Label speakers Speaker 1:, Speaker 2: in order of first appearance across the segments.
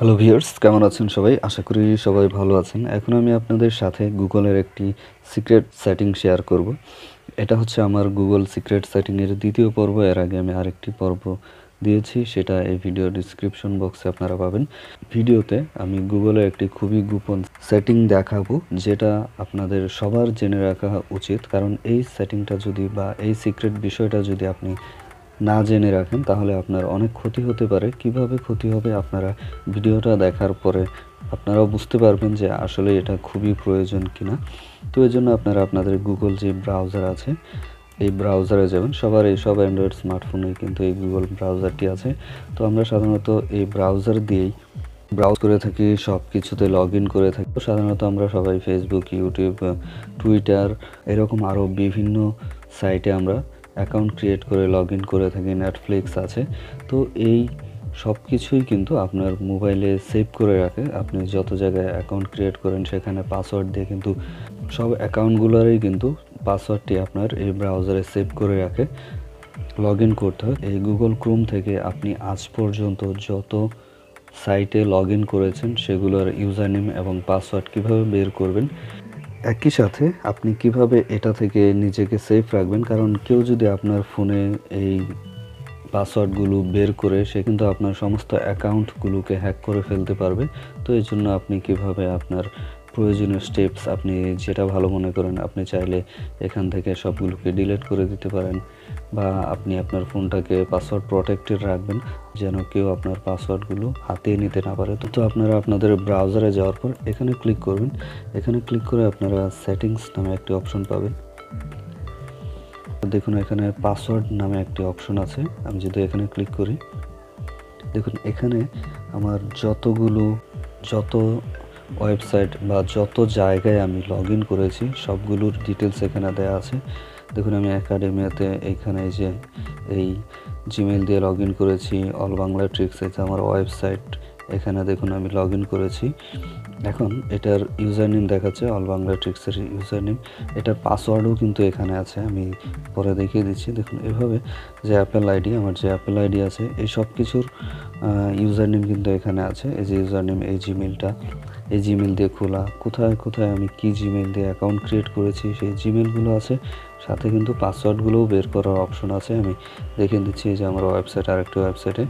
Speaker 1: Hello viewers কেমন আছেন সবাই? আশা করি সবাই ভালো আছেন। এখন আমি আপনাদের সাথে গুগলের একটি সিক্রেট সেটিং শেয়ার করব। এটা হচ্ছে আমার গুগল সিক্রেট সেটিংয়ের দ্বিতীয় পর্ব। এর আগে আমি আরেকটি পর্ব দিয়েছি, সেটা এই ভিডিও ডিসক্রিপশন বক্সে আপনারা পাবেন। ভিডিওতে আমি গুগলের একটি খুবই গোপন সেটিং দেখাবো, যেটা আপনাদের সবার জেনে রাখা উচিত। কারণ এই সেটিংটা যদি বা এই সিক্রেট বিষয়টা যদি আপনি না জেনে রাখেন, তাহলে আপনার অনেক ক্ষতি হতে পারে। কীভাবে ক্ষতি হবে আপনারা ভিডিওটা দেখার পরে আপনারাও বুঝতে পারবেন যে আসলে এটা খুবই প্রয়োজন কিনা। তো এই জন্য আপনারা আপনাদের গুগল যে ব্রাউজার আছে, এই ব্রাউজারে যাবেন। সবার এই সব অ্যান্ড্রয়েড স্মার্টফোনে কিন্তু এই গুগল ব্রাউজারটি আছে। তো আমরা সাধারণত এই ব্রাউজার দিয়েই ব্রাউজ করে থাকি সব কিছুতে লগ ইন করে থাকি। তো সাধারণত আমরা সবাই ফেসবুক ইউটিউব টুইটার এরকম আরও বিভিন্ন সাইটে আমরা অ্যাকাউন্ট ক্রিয়েট করে লগ ইন করে থাকি নেটফ্লিক্স আছে। তো এই সব কিছুই কিন্তু আপনার মোবাইলে সেভ করে রাখে। আপনি যত জায়গায় অ্যাকাউন্ট ক্রিয়েট করেন, সেখানে পাসওয়ার্ড দিয়ে কিন্তু সব অ্যাকাউন্টগুলোরই কিন্তু পাসওয়ার্ডটি আপনার এই ব্রাউজারে সেভ করে রাখে। লগ ইন করতে হয়। এই গুগল ক্রোম থেকে আপনি আজ পর্যন্ত যত সাইটে লগ ইন করেছেন, সেগুলোর ইউজার নেম এবং পাসওয়ার্ড কীভাবে বের করবেন একই সাথে আপনি কীভাবে এটা থেকে নিজেকে সেফ রাখবেন? কারণ কেউ যদি আপনার ফোনে এই পাসওয়ার্ডগুলো বের করে, সে কিন্তু আপনার সমস্ত অ্যাকাউন্টগুলোকে হ্যাক করে ফেলতে পারবে। তো এই জন্য আপনি কীভাবে আপনার প্রয়োজনীয় স্টেপস আপনি যেটা ভালো মনে করেন, আপনি চাইলে এখান থেকে সবগুলোকে ডিলিট করে দিতে পারেন। বা আপনি আপনার ফোনটাকে পাসওয়ার্ড প্রোটেক্টেড রাখবেন, যেন কেউ আপনার পাসওয়ার্ডগুলো হাতিয়ে নিতে না পারে। তো আপনারা আপনাদের ব্রাউজারে যাওয়ার পর এখানে ক্লিক করবেন। এখানে ক্লিক করে আপনারা সেটিংস নামে একটি অপশন পাবেন। দেখুন, এখানে পাসওয়ার্ড নামে একটি অপশন আছে। আমি যদি এখানে ক্লিক করি, দেখুন, এখানে আমার যতগুলো, যত ওয়েবসাইট বা যত জায়গায় আমি লগ করেছি, সবগুলোর ডিটেলস এখানে দেওয়া আছে। দেখুন, আমি একাডেমিয়াতে এইখানে এই যে এই জিমেল দিয়ে লগ ইন করেছি অল বাংলা ট্রিক্স এটা আমার ওয়েবসাইট এখানে দেখুন, আমি লগ ইন করেছি। এখন এটার ইউজার নেম দেখাচ্ছে অল বাংলা ট্রিক্সের ইউজার নেম এটার পাসওয়ার্ডও কিন্তু এখানে আছে, আমি পরে দেখিয়ে দিচ্ছি। দেখুন, এভাবে যে অ্যাপেল আইডি আমার যে অ্যাপেল আইডি আছে, এই সব কিছুর ইউজার নেম কিন্তু এখানে আছে, এই যে ইউজার নেম এই জিমেলটা এই জিমেল দিয়ে খোলা। কোথায় কোথায় আমি কি জিমেল দিয়ে অ্যাকাউন্ট ক্রিয়েট করেছি? সেই জিমেলগুলো আছে। সাথে কিন্তু পাসওয়ার্ডগুলোও বের করার অপশন আছে। আমি দেখে দিচ্ছি যে আমার ওয়েবসাইট আরেকটি ওয়েবসাইটে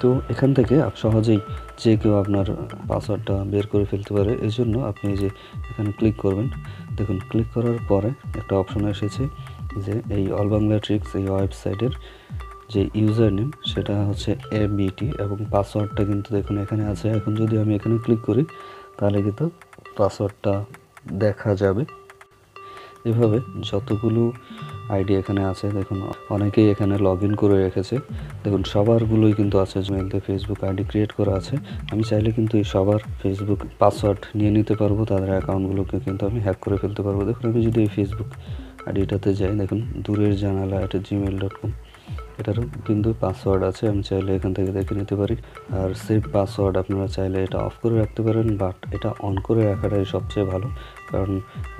Speaker 1: তো এখান থেকে সহজেই যে কেউ আপনার পাসওয়ার্ডটা বের করে ফেলতে পারে। এই জন্য আপনি যে এখানে ক্লিক করবেন। দেখুন ক্লিক করার পরে একটা অপশন এসেছে যে এই অল বাংলা ট্রিক্স এই ওয়েবসাইটের যে ইউজার নেম সেটা হচ্ছে এ বিটি এবং পাসওয়ার্ডটা কিন্তু দেখুন এখানে আছে। এখন যদি আমি এখানে ক্লিক করি, তাহলে কিন্তু পাসওয়ার্ডটা দেখা যাবে। এভাবে যতগুলো আইডি এখানে আছে, দেখুন অনেকেই এখানে লগ করে রেখেছে। দেখুন সবারগুলোই কিন্তু আছে জিমেলতে ফেসবুক আইডি ক্রিয়েট করা আছে। আমি চাইলে কিন্তু এই সবার ফেসবুক পাসওয়ার্ড নিয়ে নিতে পারব, তাদের অ্যাকাউন্টগুলোকে কিন্তু আমি হ্যাক করে ফেলতে পারব। দেখুন আমি যদি এই ফেসবুক আইডিটাতে যাই, দেখুন দূরের জানালা এটা জিমেল ডট কম এটারও কিন্তু পাসওয়ার্ড আছে, আমি চাইলে এখান থেকে দেখে নিতে পারি। আর সেভ পাসওয়ার্ড আপনারা চাইলে এটা অফ করে রাখতে পারেন বাট এটা অন করে রাখাটাই সবচেয়ে ভালো। কারণ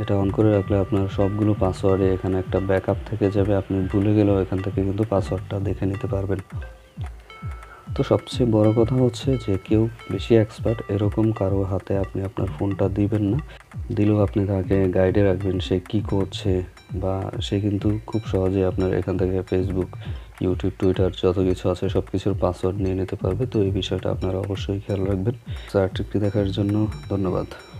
Speaker 1: এটা অন করে রাখলে আপনার সবগুলো পাসওয়ার্ডে এখানে একটা ব্যাকআপ থেকে যাবে, আপনি ভুলে গেলেও এখান থেকে কিন্তু পাসওয়ার্ডটা দেখে নিতে পারবেন। তো সবচেয়ে বড় কথা হচ্ছে যে, কেউ বেশি এক্সপার্ট এরকম কারও হাতে আপনি আপনার ফোনটা দিবেন না। দিলেও আপনি তাকে গাইডে রাখবেন, সে কি করছে, বা সে কিন্তু খুব সহজে আপনার এখান থেকে ফেসবুক ইউটিউব টুইটার যত কিছু আছে সব কিছুর পাসওয়ার্ড নিয়ে নিতে পারবে। তো এই বিষয়টা আপনারা অবশ্যই খেয়াল রাখবেন। সার্টিফিকেট দেখার জন্য ধন্যবাদ।